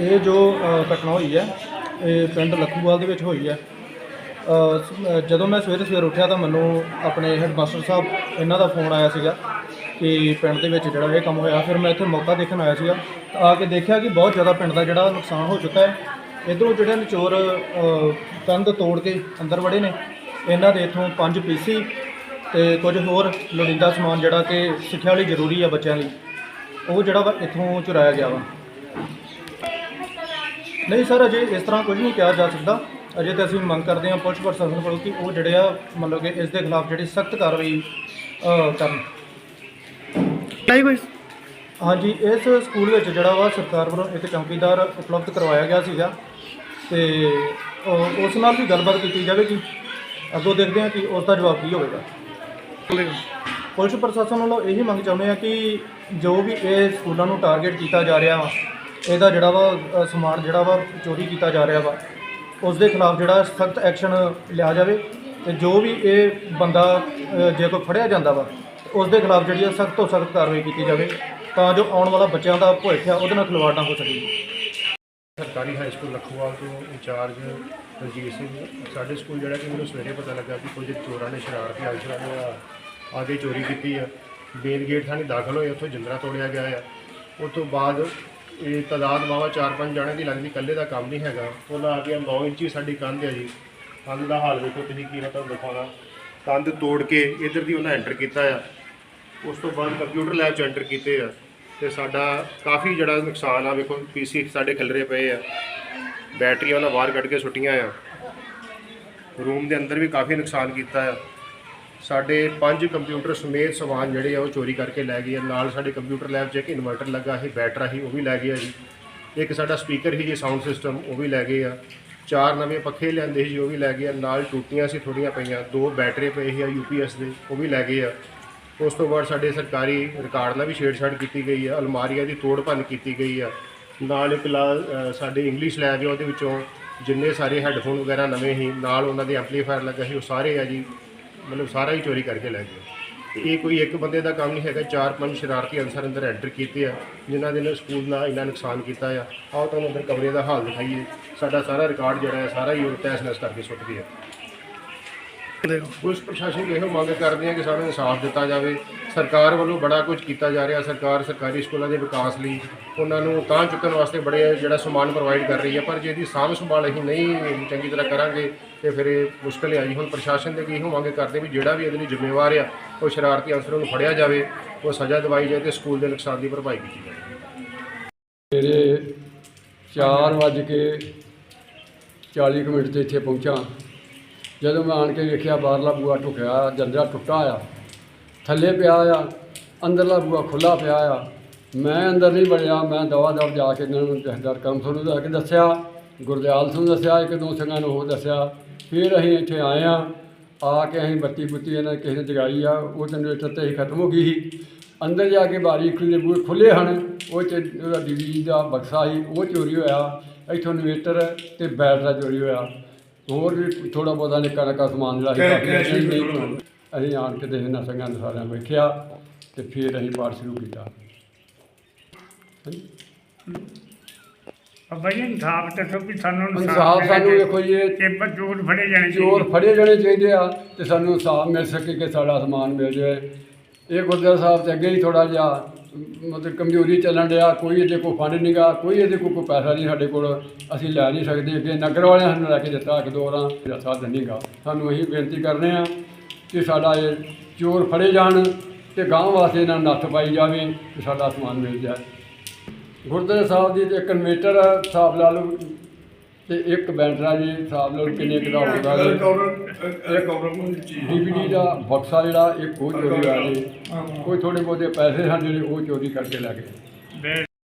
ਇਹ ਜੋ ਘਟਨਾ ਹੋਈ ਹੈ ਇਹ ਪਿੰਡ ਲੱਖੂਵਾਲ ਦੇ ਵਿੱਚ ਹੋਈ ਹੈ। ਅ, ਜਦੋਂ ਮੈਂ ਸਵੇਰੇ ਸਵੇਰ ਉੱਠਿਆ ਤਾਂ ਮੈਨੂੰ ਆਪਣੇ ਹੈਡਮਾਸਟਰ ਸਾਹਿਬ ਇਹਨਾਂ ਦਾ ਫੋਨ ਆਇਆ ਸੀਗਾ ਕਿ ਪਿੰਡ ਦੇ ਵਿੱਚ ਜਿਹੜਾ ਇਹ ਕੰਮ ਹੋਇਆ। ਫਿਰ ਮੈਂ ਇੱਥੇ ਮੌਕਾ ਦੇਖਣ ਆਇਆ ਸੀਗਾ ਤਾਂ ਆ ਕੇ ਦੇਖਿਆ ਕਿ ਬਹੁਤ ਜ਼ਿਆਦਾ ਪਿੰਡ ਦਾ ਜਿਹੜਾ ਨੁਕਸਾਨ ਹੋ ਚੁੱਕਾ ਹੈ। ਇਧਰੋਂ ਜਿਹੜੇ ਨਿਚੋਰ ਅ, ਕੰਧ ਤੋੜ ਕੇ ਅੰਦਰ ਵੜੇ ਨੇ ਇਹਨਾਂ ਦੇ ਇਥੋਂ ਪੰਜ ਪੀਸੀ ਤੇ ਕੁਝ ਹੋਰ ਲੋੜੀਂਦਾ ਸਮਾਨ ਜਿਹੜਾ ਕਿ ਸਿੱਖਿਆ ਲਈ ਜ਼ਰੂਰੀ ਆ ਬੱਚਿਆਂ ਲਈ। ਉਹ ਜਿਹੜਾ ਵਾ ਇਥੋਂ ਚੁਰਾਇਆ ਗਿਆ ਵਾ। ਨਹੀਂ ਸਰ ਅਜੇ ਇਸ ਤਰ੍ਹਾਂ ਕੁਝ ਨਹੀਂ ਕਿਹਾ ਜਾ ਸਕਦਾ। ਅਜੇ ਤਾਂ ਅਸੀਂ ਮੰਗ ਕਰਦੇ ਹਾਂ ਪੁਲਿਸ ਪ੍ਰਸ਼ਾਸਨ ਕੋਲੋਂ ਕਿ ਉਹ ਜਿਹੜੇ ਆ ਮਤਲਬ ਕਿ ਇਸ ਦੇ ਖਿਲਾਫ ਜਿਹੜੀ ਸਖਤ ਕਾਰਵਾਈ ਕਰਨ। ਨਹੀਂ ਕੋਈ ਹਾਂਜੀ ਇਸ ਸਕੂਲ ਵਿੱਚ ਜਿਹੜਾ ਵਾ ਸਰਕਾਰ ਵੱਲੋਂ ਇੱਕ ਚੌਕੀਦਾਰ ਉਪਲਬਧ ਕਰਵਾਇਆ ਗਿਆ ਸੀਗਾ। ਤੇ ਅ, ਉਸ ਨਾਲ ਵੀ ਗੱਲਬਾਤ ਕੀਤੀ ਜਾਵੇਗੀ ਅੱਗੋਂ ਦੇਖਦੇ ਹਾਂ ਕਿ ਉਸ ਦਾ ਜਵਾਬ ਕੀ ਹੋਵੇਗਾ। ਪੁਲਿਸ ਪ੍ਰਸ਼ਾਸਨ ਵੱਲੋਂ ਇਹੀ ਮੰਗ ਚਾਹੁੰਦੇ ਆ ਕਿ ਜੋ ਵੀ ਇਹ ਸਕੂਲਾਂ ਨੂੰ ਟਾਰਗੇਟ ਕੀਤਾ ਜਾ ਰਿਹਾ ਵਾ ਇਹਦਾ ਜਿਹੜਾ ਵਾ ਅ, ਸਮਾਨ ਜਿਹੜਾ ਵਾ ਚੋਰੀ ਕੀਤਾ ਜਾ ਰਿਹਾ ਵਾ ਉਸ ਦੇ ਖਿਲਾਫ ਜਿਹੜਾ ਸਖਤ ਐਕਸ਼ਨ ਲਿਆ ਜਾਵੇ ਤੇ ਜੋ ਵੀ ਇਹ ਬੰਦਾ ਅ, ਜੇ ਕੋਈ ਫੜਿਆ ਜਾਂਦਾ ਵਾ ਉਸ ਦੇ ਖਿਲਾਫ ਜਿਹੜੀ ਆ ਸਖਤ ਤੋਂ ਸਖਤ ਕਾਰਵਾਈ ਕੀਤੀ ਜਾਵੇ ਤਾਂ ਜੋ ਆਉਣ ਵਾਲਾ ਬੱਚਿਆਂ ਦਾ ਭਵਿੱਖ ਆ ਉਹਦੇ ਨਾਲ ਖਿਲਵਾੜ ਨਾ ਹੋ ਸਕੇ। ਸਰਕਾਰੀ ਹਾਈ ਸਕੂਲ ਲਖੂਵਾਲ ਤੋਂ ਇੰਚਾਰਜ ਰਣਜੀਤ ਸਿੰਘ। ਸਾਡੇ ਸਕੂਲ ਜਿਹੜਾ ਕਿ ਮੈਨੂੰ ਸਵੇਰੇ ਪਤਾ ਲੱਗਾ ਕਿ ਕੁਝ ਚੋਰਾਂ ਨੇ ਸ਼ਰਾਰਤੀ ਅਨਸਰਾਂ ਨੇ ਆ ਕੇ ਚੋਰੀ ਕੀਤੀ ਆ। ਮੇਨ ਗੇਟ ਥਾਣੀ ਦਾਖਲ ਹੋਏ, ਉੱਥੋਂ ਜਿੰਦਰਾ ਤੋੜਿਆ ਗਿਆ ਆ। ਉਸ ਤੋਂ ਬਾਅਦ ਇਹ ਤਾਦਾਦ ਵਾਵਾ 4-5 ਜਾਣੇ ਦੀ ਲੱਗਦੀ ਇਕੱਲੇ ਦਾ ਕੰਮ ਨਹੀਂ ਹੈਗਾ। ਉਹਨਾਂ ਆ ਕੇ 9 ਇੰਚੀ ਸਾਡੀ ਕੰਧ ਆ ਜੀ। ਕੰਧ ਦਾ ਹਾਲ ਵੇਖੋ, ਤੁਸੀਂ ਕੀ ਮੈਂ ਤੁਹਾਨੂੰ ਦਿਖਾਉਣਾ? ਕੰਧ ਤੋੜ ਕੇ ਇਧਰ ਦੀ ਉਹਨਾਂ ਐਂਟਰ ਕੀਤਾ ਆ। ਉਸ ਤੋਂ ਬਾਅਦ ਕੰਪਿਊਟਰ ਲੈਬ ਚ ਐਂਟਰ ਕੀਤੇ ਆ। ਤੇ ਸਾਡਾ ਕਾਫੀ ਜਿਹੜਾ ਨੁਕਸਾਨ ਆ, ਵੇਖੋ, ਪੀਸੀ ਸਾਡੇ ਖਿਲਰੇ ਪਏ ਆ। ਬੈਟਰੀਆਂ ਉਹਨਾਂ ਬਾਹਰ ਕੱਢ ਕੇ ਸੁੱਟੀਆਂ ਆ। ਰੂਮ ਦੇ ਅੰਦਰ ਵੀ ਕਾਫੀ ਨੁਕਸਾਨ ਕੀਤਾ ਆ। ਸਾਡੇ ਪੰਜ ਕੰਪਿਊਟਰ ਸਮੇਤ ਸਮਾਨ ਜਿਹੜੇ ਆ, ਉਹ ਚੋਰੀ ਕਰਕੇ ਲੈ ਗਏ ਆ। ਨਾਲ ਸਾਡੇ ਕੰਪਿਊਟਰ ਲੈਬ 'ਚ ਇੱਕ ਇਨਵਰਟਰ ਲੱਗਾ ਸੀ ਬੈਟਰਾ ਸੀ ਉਹ ਵੀ ਲੈ ਗਿਆ ਜੀ। ਇੱਕ ਸਾਡਾ ਸਪੀਕਰ ਸੀ, ਜੀ ਸਾਊਂਡ ਸਿਸਟਮ, ਉਹ ਵੀ ਲੈ ਗਏ ਆ। ਚਾਰ ਨਵੇਂ ਪੱਖੇ ਲਿਆਂਦੇ ਸੀ ਜੀ ਉਹ ਵੀ ਲੈ ਗਏ ਆ। ਨਾਲ ਟੂਟੀਆਂ ਸੀ ਥੋੜੀਆਂ ਪਈਆਂ, ਦੋ ਬੈਟਰੀ ਪਏ ਸੀ ਆ ਯੂਪੀਐਸ ਦੇ, ਉਹ ਵੀ ਲੈ ਗਏ ਆ। ਉਸ ਤੋਂ ਬਾਅਦ ਸਾਡੇ ਸਰਕਾਰੀ ਰਿਕਾਰਡ ਨਾਲ ਵੀ ਛੇੜਛਾੜ ਕੀਤੀ ਗਈ ਆ, ਅਲਮਾਰੀਆਂ ਦੀ ਤੋੜ ਭੰਨ ਕੀਤੀ ਗਈ ਆ। ਨਾਲ ਇੱਕ ਲਾ ਸਾਡੇ ਇੰਗਲਿਸ਼ ਲੈਬ ਆ, ਉਹਦੇ ਵਿੱਚੋਂ ਜਿੰਨੇ ਸਾਰੇ ਹੈੱਡਫੋਨ ਵਗੈਰਾ ਨਵੇਂ ਸੀ, ਨਾਲ ਉਹਨਾਂ ਦੇ ਐਂਪਲੀਫਾਇਰ ਲੱਗਾ ਸੀ, ਉਹ ਸਾਰੇ ਆ ਜੀ, ਮਤਲਬ ਸਾਰਾ ਹੀ ਚੋਰੀ ਕਰਕੇ ਲੈ ਗਏ। ਇਹ ਕੋਈ ਇੱਕ ਬੰਦੇ ਦਾ ਕੰਮ ਨਹੀਂ ਹੈਗਾ, ਚਾਰ ਪੰਜ ਸ਼ਰਾਰਤੀ ਅਨਸਰ ਅੰਦਰ ਐਂਟਰ ਕੀਤੇ ਆ, ਜਿਨ੍ਹਾਂ ਦੇ ਨਾਲ ਸਕੂਲ ਦਾ ਇੰਨਾ ਨੁਕਸਾਨ ਕੀਤਾ ਆ। ਆਓ ਤੁਹਾਨੂੰ ਅੰਦਰ ਕਮਰੇ ਦਾ ਹਾਲ ਦਿਖਾਈਏ। ਸਾਡਾ ਸਾਰਾ ਰਿਕਾਰਡ ਜਿਹੜਾ ਹੈ, ਸਾਰਾ ਹੀ ਉਹ ਤਹਿਸ ਨਹਿਸ ਕਰਕੇ ਸੁੱਟ ਗਿਆ। ਪੁਲਿਸ ਪ੍ਰਸ਼ਾਸਨ ਨੂੰ ਇਹੋ ਮੰਗ ਕਰਦੇ ਆ ਕਿ ਸਾਨੂੰ ਇਨਸਾਫ ਦਿੱਤਾ ਜਾਵੇ। ਸਰਕਾਰ ਵੱਲੋਂ ਬੜਾ ਕੁਝ ਕੀਤਾ ਜਾ ਰਿਹਾ। ਸਰਕਾਰ ਸਰਕਾਰੀ ਸਕੂਲਾਂ ਦੇ ਵਿਕਾਸ ਲਈ ਉਹਨਾਂ ਨੂੰ ਤਾਂ ਚੁੱਕਣ ਵਾਸਤੇ ਬੜੇ ਜਿਹੜਾ ਸਮਾਨ ਪ੍ਰੋਵਾਈਡ ਕਰ ਰਹੀ ਹੈ, ਪਰ ਜੇ ਇਹਦੀ ਸਾਂਭ ਸੰਭਾਲ ਅਸੀਂ ਨਹੀਂ ਚੰਗੀ ਤਰ੍ਹਾਂ ਕਰਾਂਗੇ, ਤੇ ਫਿਰ ਇਹ ਮੁਸ਼ਕਲ ਆਈ ਹੁਣ ਪ੍ਰਸ਼ਾਸਨ ਦੇ ਕੀ ਇਹੋ ਮੰਗ ਕਰਦੇ ਵੀ ਜਿਹੜਾ ਵੀ ਇਹਦੇ ਲਈ ਜ਼ਿੰਮੇਵਾਰ ਆ, ਉਹ ਸ਼ਰਾਰਤੀ ਅਨਸਰਾਂ ਨੂੰ ਫੜਿਆ ਜਾਵੇ, ਉਹ ਸਜ਼ਾ ਦਿਵਾਈ ਜਾਵੇ ਤੇ ਸਕੂਲ ਦੇ ਨੁਕਸਾਨ ਦੀ ਭਰਪਾਈ ਕੀਤੀ ਜਾਵੇ। ਮੇਰੇ ਚਾਰ ਵੱਜ ਕੇ 40 ਕੁ ਮਿੰਟ ਤੇ ਇੱਥੇ ਪਹੁੰਚਾ। ਜਦੋਂ ਮੈਂ ਆਣ ਕੇ ਵੇਖਿਆ ਬਾਹਰਲਾ ਬੂਆ ਟੁੱਟਿਆ ਜੰਦਰਾ ਟੁੱਟਾ ਆ, ਥੱਲੇ ਪਿਆ ਆ, ਅੰਦਰਲਾ ਬੂਆ ਖੁੱਲਾ ਪਿਆ ਆ। ਮੈਂ ਅੰਦਰ ਨਹੀਂ ਵੜਿਆ, ਮੈਂ ਦਵਾ ਦਵ ਜਾ ਕੇ ਇਹਨਾਂ ਨੂੰ ਜਹਦਰ ਕੰਮ ਤੁਹਾਨੂੰ ਜਾ ਕੇ ਦੱਸਿਆ, ਗੁਰਦਿਆਲ ਸਿੰਘ ਨੂੰ ਦੱਸਿਆ, ਇੱਕ ਦੋ ਸਿੰਘਾਂ ਨੂੰ ਉਹ ਦੱਸਿਆ। ਫਿਰ ਅਸੀਂ ਇੱਥੇ ਆਏ ਆ ਆ ਕੇ ਅਸੀਂ ਬੱਤੀ ਬੁੱਤੀ ਇਹਨਾਂ ਕਿਸੇ ਨੇ ਜਗਾਈ ਆ, ਉਹ ਜਨਰੇਟਰ ਤੇ ਹੀ ਖਤਮ ਹੋ ਗਈ ਸੀ। ਅੰਦਰ ਜਾ ਕੇ ਬਾਰੀ ਖੁੱਲੇ ਬੂਹੇ ਖੁੱਲੇ ਹਨ, ਉਹ ਚ ਉਹਦਾ ਡੀਵੀ ਦਾ ਬਕਸਾ ਸੀ, ਉਹ ਚੋਰੀ ਹੋਇਆ। ਇੱਥੋਂ ਇਨਵੇਟਰ ਤੇ ਬੈਟਰਾ ਚੋਰੀ ਹੋਇਆ। ਹੋਰ ਵੀ ਥੋੜਾ ਬਹੁਤਾ ਨਿੱਕਾ ਨਿੱਕਾ ਸਮਾਨ ਜਿਹੜਾ ਸੀ ਕਾਫੀ ਅਸੀਂ ਨਹੀਂ ਅਸੀਂ ਆਣ ਕੇ ਤੇ ਇਹਨਾਂ ਸੰਗਾਂ ਦੇ ਸਾਰਿਆਂ ਨੂੰ ਵੇਖਿਆ ਤੇ ਫਿਰ ਅਸੀਂ ਪਾਠ ਸ਼ੁਰੂ ਕੀਤਾ। ਬਾਬਾ ਜੀ ਇਨਸਾਫ ਦੱਸੋ ਵੀ ਸਾਨੂੰ ਇਨਸਾਫ ਸਾਨੂੰ ਦੇਖੋ ਜੀ ਇਹ ਕਿ ਬਜੂਰ ਫੜੇ ਜਾਣੇ ਚੋਰ ਫੜੇ ਜਾਣੇ ਚਾਹੀਦੇ ਆ ਤੇ ਸਾਨੂੰ ਇਨਸਾਫ ਮਿਲ ਸਕੇ ਕਿ ਸਾਡਾ ਸਮਾਨ ਮਿਲ ਜਾਏ। ਇਹ ਗੁਰਦੁਆਰਾ ਸਾਹਿਬ ਤੇ ਅੱਗੇ ਹੀ ਥੋੜਾ ਜਿਹਾ ਮਤਲਬ ਕਮਜ਼ੋਰੀ ਚੱਲਣ ਡਿਆ, ਕੋਈ ਇਹਦੇ ਕੋਲ ਫੰਡ ਨਹੀਂਗਾ ਕੋਈ ਇਹਦੇ ਕੋਲ ਕੋਈ ਪੈਸਾ ਨਹੀਂ ਸਾਡੇ ਕੋਲ, ਅਸੀਂ ਲੈ ਨਹੀਂ ਸਕਦੇ ਅੱਗੇ। ਨਗਰ ਵਾਲਿਆਂ ਸਾਨੂੰ ਲੈ ਕੇ ਦਿੱਤਾ ਇੱਕ ਦੋ ਵਾਰਾਂ ਇਹਦਾ ਸਾਧਨ ਨਹੀਂਗਾ ਸਾਨੂੰ ਅਸੀਂ ਬੇਨਤੀ ਕਰਨੇ ਆ ਕਿ ਸਾਡਾ ਇਹ ਚੋਰ ਫੜੇ ਜਾਣ ਤੇ ਗਾਂ ਵਾਸਤੇ ਇਹਨਾਂ ਨੱਥ ਪਾਈ ਜਾਵੇ ਤੇ ਸਾਡਾ ਸਮਾਨ ਮਿਲ ਜਾਏ। ਗੁਰਦੁਆਰਾ ਸਾਹਿਬ ਦੀ ਤੇ ਇੱਕ ਇਨਵੇਟਰ ਹਿਸਾਬ ਲਾ ਲਓ ਤੇ ਇੱਕ ਬੈਟਰਾ ਜੀ ਹਿਸਾਬ ਲਾ ਲਓ ਕਿੰਨੇ ਕੁ ਦਾ ਹੋਊਗਾ ਜੀ। ਡੀਵੀਡੀ ਦਾ ਬਕਸਾ ਜਿਹੜਾ ਇੱਕ ਉਹ ਚੋਰੀ ਹੋਇਆ ਜੀ ਕੋਈ ਥੋੜੇ ਬਹੁਤੇ ਪੈਸੇ ਹਨ ਜਿਹੜੇ ਉਹ ਚੋਰੀ ਕਰਕੇ ਲੈ ਗਏ।